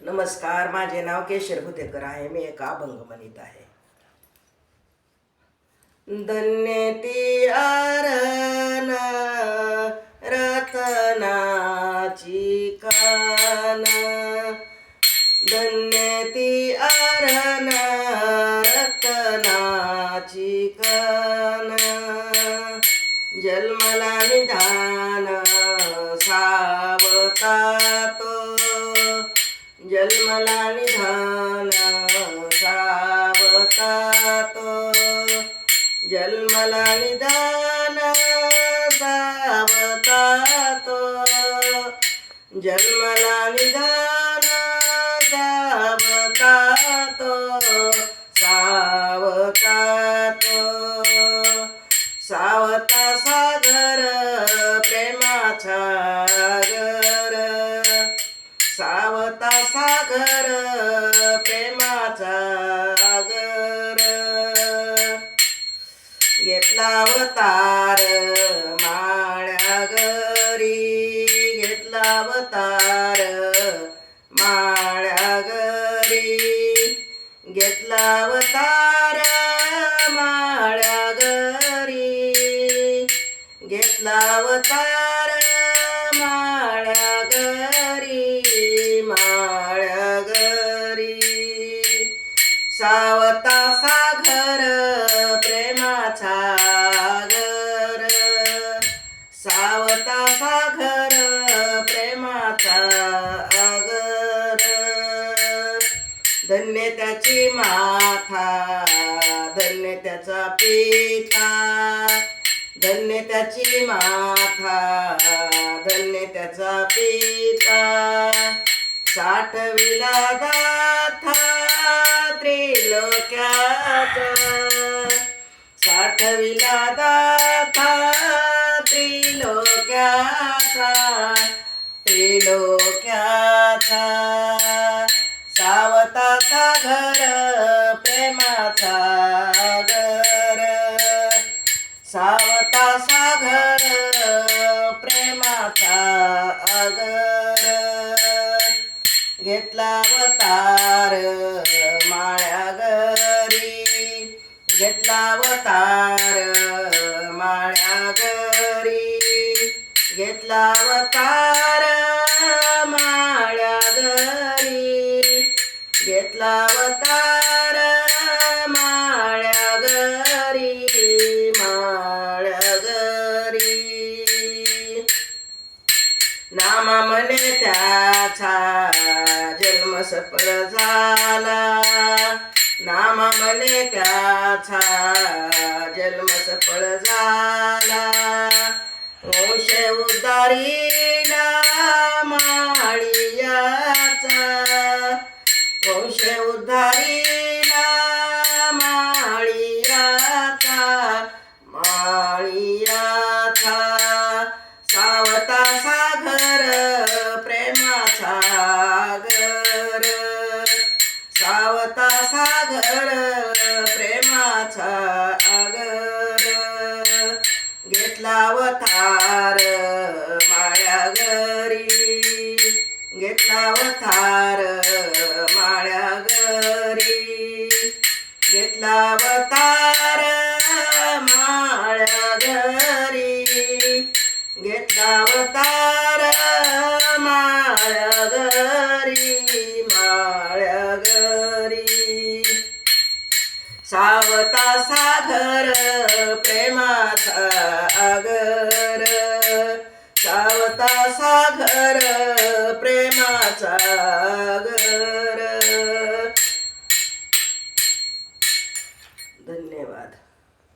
नमस्कार माझे नाव केशर हुतेकर आहे. मी एक अभंग म्हणित आहे. धन्य ती आरण रतनाची कान. धन्य ती आरण रतनाची कान. जन्मला निधान सावता तो जन्मला निधान सावता तो। जन्मला निधान सावतात तो। जन्मला निधान सावतात तो। सावता तो। सावता सागर प्रेमाचा सागर प्रेमाचा गर घेतला अवतार माळ्या घरी घेतला अवतार सावता सागर प्रेमाचा घर सावता सागर प्रेमाचा अगर धन्य त्याची माथा धन्य त्याचा पिता. धन्य त्याची माथा धन्य त्याचा पिता. साठविला दाथा त्रिलोक्याचा साठविला दाता त्रिलोक्याचा त्रिलोक्याचा. सावताचा घर प्रेमाचा घर. सावताचा घर प्रेमाचा घर घेतला अवतार माळ्या घेतला अवतार माळ्या घरी. घेतला अवतार माळ्या घरी. घेतला अवतार माळ्या घरी माळ्या घरी. नामा म्हणे त्याचा जन्म सफल झाला. नामा मने त्याचा जन्म सफळ झाला. वंश उदारीला माळियाचा वंश उद्धारीला माळियाचा माळियाचा. सावता सावता सागर प्रेमाचा अगर घेतला अवतार माळ्या घरी. घेतला अवतार माळ्या घरी. घेतला अवतार सावता सागर प्रेमाचा आगर. सावता सागर प्रेमाचा आगर.